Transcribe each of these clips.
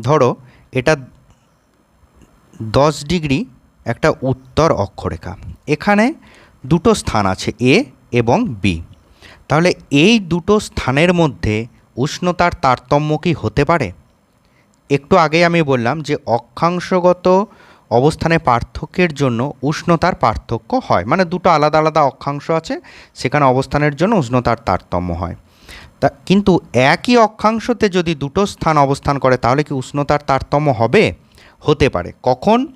ধরো, এটা দশ ডিগ্রি একটা উত্তর অক্ষরেখা। এখানে দুটো স্থান আছে এ এবং বি। তাহলে এই দুটো স্থানের মধ্যে উষ্ণতার তারতম্য কি হতে পারে? একটু আগে আমি বললাম যে অক্ষাংশগত অবস্থানে পার্থক্যের জন্য উষ্ণতার পার্থক্য হয়। মানে দুটো আলাদা আলাদা অক্ষাংশ আছে, সেখানে অবস্থানের জন্য উষ্ণতার তারতম্য হয়। তা, কিন্তু একই অক্ষাংশতে যদি দুটো স্থান অবস্থান করে, তাহলে কি উষ্ণতার তারতম্য হবে? হতে পারে। কখন?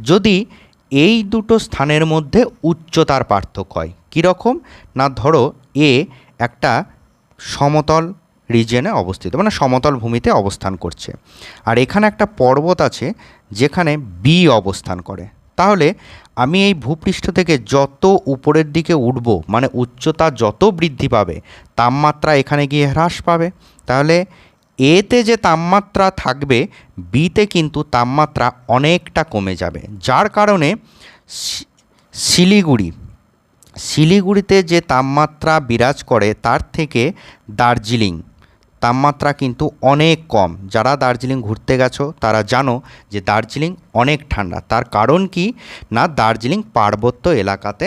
যদি এই দুটো স্থানের মধ্যে উচ্চতার পার্থক্য হয়। কীরকম না, ধরো এ একটা সমতল রিজনে অবস্থিত মানে সমতল ভূমিতে অবস্থান করছে। আর এখানে একটা পর্বত আছে, যেখানে বি অবস্থান করে। তাহলে আমি এই ভূপৃষ্ঠ থেকে যত উপরের দিকে উঠব মানে উচ্চতা যত বৃদ্ধি পাবে, তাপমাত্রা এখানে গিয়ে হ্রাস পাবে। তাহলে এতে যে তাপমাত্রা থাকবে বিতে কিন্তু তাপমাত্রা অনেকটা কমে যাবে। যার কারণে শিলিগুড়ি, শিলিগুড়িতে যে তাপমাত্রা বিরাজ করে, তার থেকে দার্জিলিং তাপমাত্রা কিন্তু অনেক কম। যারা দার্জিলিং ঘুরতে গেছো, তারা জানো যে দার্জিলিং অনেক ঠান্ডা। তার কারণ কি? না, দার্জিলিং পার্বত্য এলাকাতে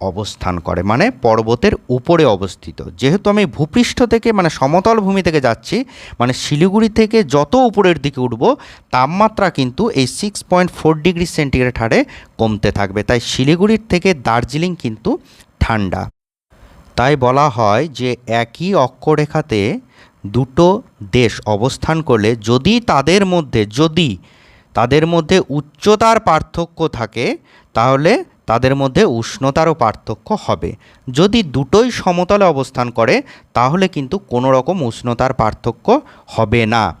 অবস্থান করে মানে পর্বতের উপরে অবস্থিত। যেহেতু আমি ভূপৃষ্ঠ থেকে মানে সমতল ভূমি থেকে যাচ্ছি মানে শিলিগুড়ি থেকে যত উপরের দিকে উঠব, তাপমাত্রা কিন্তু এই six point four degree centigrade হারে কমতে থাকবে। তাই শিলিগুড়ির থেকে দার্জিলিং কিন্তু ঠান্ডা। তাই বলা হয় যে একই অক্ষরেখাতে দুটো দেশ অবস্থান করলে যদি তাদের মধ্যে, যদি তাদের মধ্যে উচ্চতার পার্থক্য থাকে, তাহলে তাদের মধ্যে উষ্ণতারও পার্থক্য হবে। যদি দুটোই সমতলে অবস্থান করে, তাহলে কিন্তু কোনো রকম উষ্ণতার পার্থক্য হবে না।